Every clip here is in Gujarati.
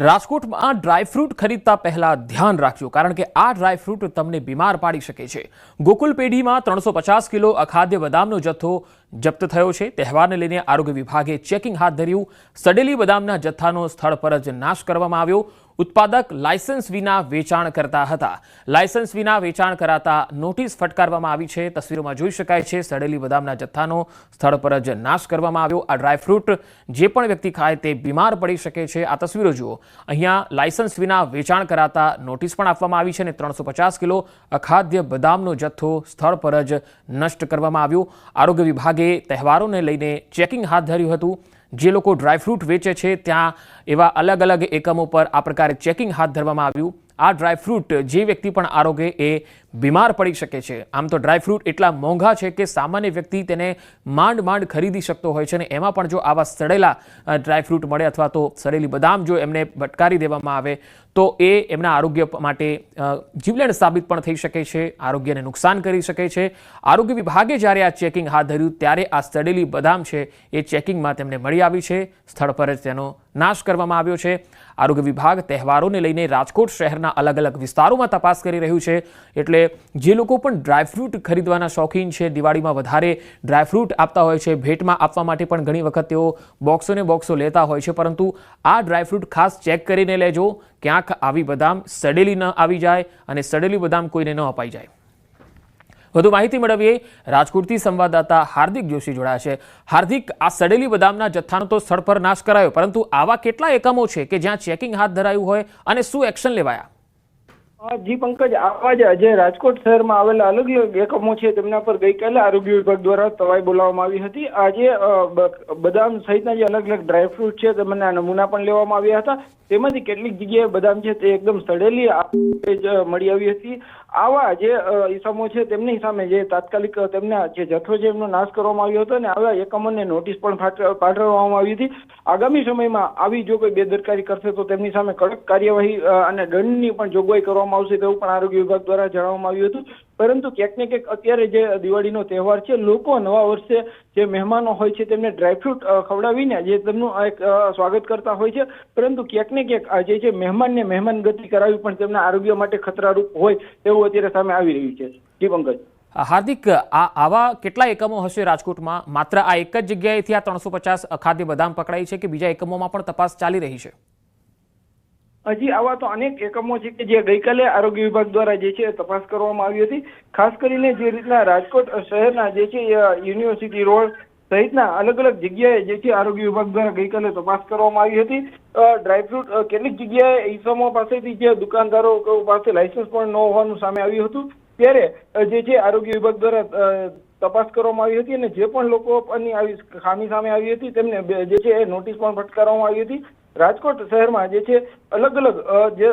રાજકોટમાં ડ્રાયફ્રૂટ ખરીદતા પહેલા ધ્યાન રાખજો, કારણ કે આ ડ્રાયફ્રૂટ તમને બીમાર પાડી શકે છે. ગોકુલ પેઢીમાં ત્રણસો પચાસ કિલો અખાદ્ય બદામનો જથ્થો જપ્ત થયો છે. તહેવારને લઈને આરોગ્ય વિભાગે ચેકિંગ હાથ ધર્યું. સડેલી બદામના જથ્થાનો સ્થળ પર જ નાશ કરવામાં આવ્યો. ઉત્પાદક લાયસન્સ વિના વેચાણ કરતા હતા. લાયસન્સ વિના વેચાણ કરાતા નોટિસ ફટકારવામાં આવી છે. તસવીરોમાં જોઈ શકાય છે, સડેલી બદામના જથ્થાનો સ્થળ પર જ નાશ કરવામાં આવ્યો. આ ડ્રાયફ્રૂટ જે પણ વ્યક્તિ ખાય તે બીમાર પડી શકે છે. આ તસવીરો જુઓ. અહીંયા લાયસન્સ વિના વેચાણ કરાતા નોટિસ પણ આપવામાં આવી છે અને ત્રણસો કિલો અખાદ્ય બદામનો જથ્થો સ્થળ પર જ નષ્ટ કરવામાં આવ્યો. આરોગ્ય વિભાગે તહેવારોને લઈને ચેકિંગ હાથ ધર્યું હતું. જે લોકો ડ્રાયફ્રૂટ વેચે છે, ત્યાં એવા અલગ અલગ એકમો પર આ પ્રકારે ચેકિંગ હાથ ધરવામાં આવ્યું. આ ડ્રાયફ્રૂટ જે વ્યક્તિ પણ આરોગે એ બીમાર પડી શકે છે. આમ તો ડ્રાયફ્રૂટ એટલા મોંઘા છે કે સામાન્ય વ્યક્તિ તેને માંડ માંડ ખરીદી શકતો હોય છે અને એમાં પણ જો આવા સડેલા ડ્રાયફ્રૂટ મળે અથવા તો સડેલી બદામ જો એમને ભટકારી દેવામાં આવે, તો એ એમના આરોગ્ય માટે જીવલેણ સાબિત પણ થઈ શકે છે, આરોગ્યને નુકસાન કરી શકે છે. આરોગ્ય વિભાગે જ્યારે આ ચેકિંગ હાથ ધર્યું, ત્યારે આ સડેલી બદામ છે એ ચેકિંગમાં તેમને મળી આવી છે. સ્થળ પર જ તેનો નાશ કરવામાં આવ્યો છે. આરોગ્ય વિભાગ તહેવારોને લઈને રાજકોટ શહેરના અલગ અલગ વિસ્તારોમાં તપાસ કરી રહ્યું છે. એટલે જે લોકો પણ ડ્રાયફ્રૂટ ખરીદવાના શોખીન છે, દિવાળીમાં વધારે ડ્રાયફ્રૂટ આપતા હોય છે, ભેટમાં આપવા માટે પણ ઘણી વખત તેઓ બોક્સોને બોક્સો લેતા હોય છે. પરંતુ આ ડ્રાયફ્રૂટ ખાસ ચેક કરીને લેજો. ક્યાંક આવી બદામ સડેલી ન આવી જાય અને સડેલી બદામ કોઈને ન અપાઈ જાય. વધુ માહિતી મેળવીએ. રાજકોટથી સંવાદદાતા હાર્દિક જોશી જોડાયા છે. હાર્દિક, આ સડેલી બદામના જથ્થાનો તો સ્થળ પર નાશ કરાયો, પરંતુ આવા કેટલા એકમો છે કે જ્યાં ચેકિંગ હાથ ધરાયું હોય અને શું એક્શન લેવાયા? જી પંકજ, આવા જ જે રાજકોટ શહેરમાં આવેલા અલગ અલગ એકમો છે, તેમના પર ગઈકાલે આરોગ્ય વિભાગ દ્વારા તવાઈ બોલાવવામાં આવી હતી. આજે બદામ સહિતના જે અલગ અલગ ડ્રાયફ્રૂટ છે, તેમના નમૂના પણ લેવામાં આવ્યા હતા. તેમાંથી કેટલીક જગ્યાએ બદામ છે, તે એકદમ સડેલી મળી આવી હતી. આવા જે ઇસમો છે, તેમની સામે જે તાત્કાલિક તેમના જે જથ્થો છે, એમનો નાશ કરવામાં આવ્યો હતો અને આવા એકમોને નોટિસ પણ પાઠવવામાં આવી હતી. આગામી સમયમાં આવી જો કોઈ બેદરકારી કરશે, તો તેમની સામે કડક કાર્યવાહી અને દંડની પણ જોગવાઈ કરવામાં આવશે તેવું પણ આરોગ્ય વિભાગ દ્વારા જણાવવામાં આવ્યું હતું. પરંતુ ક્યાંક ને ક્યાંક અત્યારે જે દિવાળીનો તહેવાર છે, લોકો નવા વર્ષે જે મહેમાનો હોય છે તેમને ડ્રાયફ્રૂટ ખવડાવીને જે તેમનું એક સ્વાગત કરતા હોય છે. પરંતુ ક્યાંક ને ક્યાંક જે છે મહેમાનને મહેમાન ગતિ કરાવી પણ તેમના આરોગ્ય માટે ખતરારૂપ હોય તેવું અત્યારે સામે આવી રહ્યું છે. જી હાર્દિક, આ, આવા કેટલા એકમો હશે રાજકોટમાં? માત્ર આ એક જ જગ્યાએથી આ ત્રણસો પચાસ અખાદ્ય બદામ પકડાઈ છે કે બીજા એકમોમાં પણ તપાસ ચાલી રહી છે? હજી આવા તો અનેક એકમો છે કે જે ગઈકાલે આરોગ્ય વિભાગ દ્વારા જે છે તપાસ કરવામાં આવી હતી. ખાસ કરીને જે રીતના રાજકોટ શહેરના જે છે યુનિવર્સિટી રોડ સહિતના અલગ અલગ જગ્યાએ જે છે આરોગ્ય વિભાગ દ્વારા ગઈકાલે તપાસ કરવામાં આવી હતી. ડ્રાયફ્રૂટ કેટલીક જગ્યાએ ઈસમો પાસેથી જે દુકાનદારો પાસે લાયસન્સ પણ ન હોવાનું સામે આવ્યું હતું. ત્યારે જે છે આરોગ્ય વિભાગ દ્વારા તપાસ કરવામાં આવી હતી અને જે પણ લોકોની આવી ખામી સામે આવી હતી તેમને જે છે એ નોટિસ પણ ફટકારવામાં આવી હતી. રાજકોટ શહેરમાં જે છે અલગ અલગ જે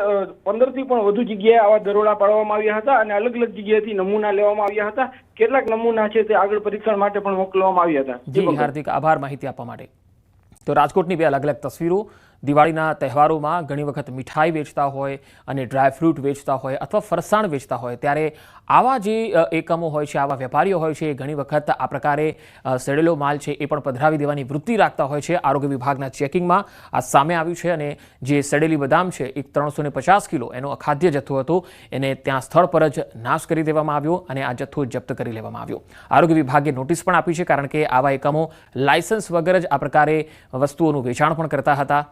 પંદરથી પણ વધુ જગ્યાએ આવા દરોડા પાડવામાં આવ્યા હતા અને અલગ અલગ જગ્યાએથી નમૂના લેવામાં આવ્યા હતા. કેટલાક નમૂના છે તે આગળ પરીક્ષણ માટે પણ મોકલવામાં આવ્યા હતા. જી હાર્દિક આભાર માહિતી આપવા માટે. તો રાજકોટની બે અલગ અલગ તસવીરો દિવાળીના તહેવારોમાં ઘણી વખત મીઠાઈ વેચતા હોય અને ડ્રાયફ્રૂટ વેચતા હોય અથવા ફરસાણ વેચતા હોય, ત્યારે આવા જે એકમો હોય છે, આવા વેપારીઓ હોય છે, એ ઘણી વખત આ પ્રકારે સડેલો માલ છે, એ પણ પધરાવી દેવાની વૃત્તિ રાખતા હોય છે. આરોગ્ય વિભાગના ચેકિંગમાં આ સામે આવ્યું છે અને જે સડેલી બદામ છે એ ત્રણસો પચાસ કિલો, એનો અખાદ્ય જથ્થો હતો. એને ત્યાં સ્થળ પર જ નાશ કરી દેવામાં આવ્યો અને આ જથ્થો જપ્ત કરી લેવામાં આવ્યો. આરોગ્ય વિભાગે નોટિસ પણ આપી છે, કારણ કે આવા એકમો લાયસન્સ વગર જ આ પ્રકારે વસ્તુઓનું વેચાણ પણ કરતા હતા.